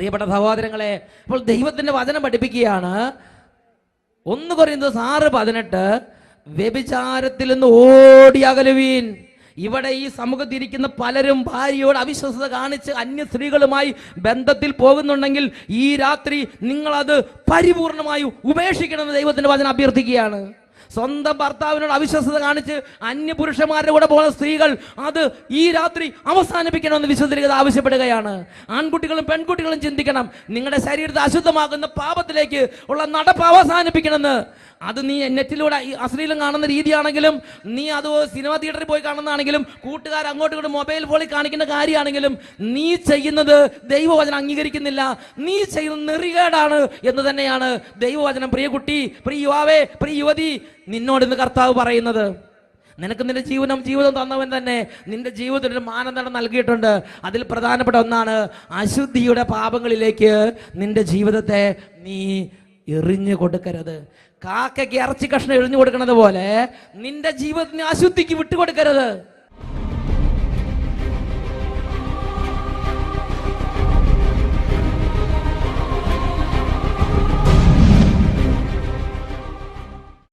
പ്രിയപ്പെട്ട സഹോദരങ്ങളെ അപ്പോൾ ദൈവത്തിന്റെ വചനം പഠിപ്പിക്കുകയാണ്. ഒന്ന് പറയുന്നത് സാറ് പതിനെട്ട് വ്യഭിചാരത്തിൽ നിന്ന് ഓടി അകലുവീൻ. ഇവിടെ ഈ സമൂഹത്തിരിക്കുന്ന പലരും ഭാര്യയോട് അവിശ്വസത കാണിച്ച് അന്യ സ്ത്രീകളുമായി ബന്ധത്തിൽ പോകുന്നുണ്ടെങ്കിൽ ഈ രാത്രി നിങ്ങളത് പരിപൂർണമായി ഉപേക്ഷിക്കണമെന്ന് ദൈവത്തിന്റെ വചനം അഭ്യർത്ഥിക്കുകയാണ്. സ്വന്തം ഭർത്താവിനോട് അവിശ്വസത കാണിച്ച് അന്യപുരുഷന്മാരുടെ കൂടെ പോകുന്ന സ്ത്രീകൾ അത് ഈ രാത്രി അവസാനിപ്പിക്കണമെന്ന് വിശുദ്ധരികത ആവശ്യപ്പെടുകയാണ്. ആൺകുട്ടികളും പെൺകുട്ടികളും ചിന്തിക്കണം. നിങ്ങളുടെ ശരീരത്തെ അശുദ്ധമാകുന്ന പാപത്തിലേക്ക് ഉള്ള നടപ്പ് അവസാനിപ്പിക്കണമെന്ന്. അത് നീ നെറ്റിലൂടെ അശ്ലീലം കാണുന്ന രീതിയാണെങ്കിലും നീ അത് സിനിമ തിയേറ്ററിൽ പോയി കാണുന്നതാണെങ്കിലും കൂട്ടുകാർ അങ്ങോട്ടും ഇങ്ങോട്ടും മൊബൈൽ ഫോണിൽ കാണിക്കുന്ന കാര്യമാണെങ്കിലും നീ ചെയ്യുന്നത് ദൈവവചനം അംഗീകരിക്കുന്നില്ല. നീ ചെയ്യുന്നത് നെറികേടാണ് എന്ന് തന്നെയാണ് ദൈവവചനം. പ്രിയ കുട്ടി പ്രിയ യുവാവേ പ്രിയ യുവതി നിന്നോട് ഇന്ന് കർത്താവ് പറയുന്നത്. നിനക്ക് നിന്റെ ജീവനം ജീവിതം തന്നവൻ തന്നെ. നിന്റെ ജീവിതത്തിൽ ഒരു മാനദണ്ഡം നൽകിയിട്ടുണ്ട്. അതിൽ പ്രധാനപ്പെട്ട ഒന്നാണ് അശുദ്ധിയുടെ പാപങ്ങളിലേക്ക് നിന്റെ ജീവിതത്തെ നീ എറിഞ്ഞു കൊടുക്കരുത്. കാക്കയ്ക്ക് ഇറച്ചി കഷ്ണം എറിഞ്ഞു കൊടുക്കുന്നത് പോലെ നിന്റെ ജീവിതത്തിന് അശുദ്ധിക്ക് വിട്ടുകൊടുക്കരുത്.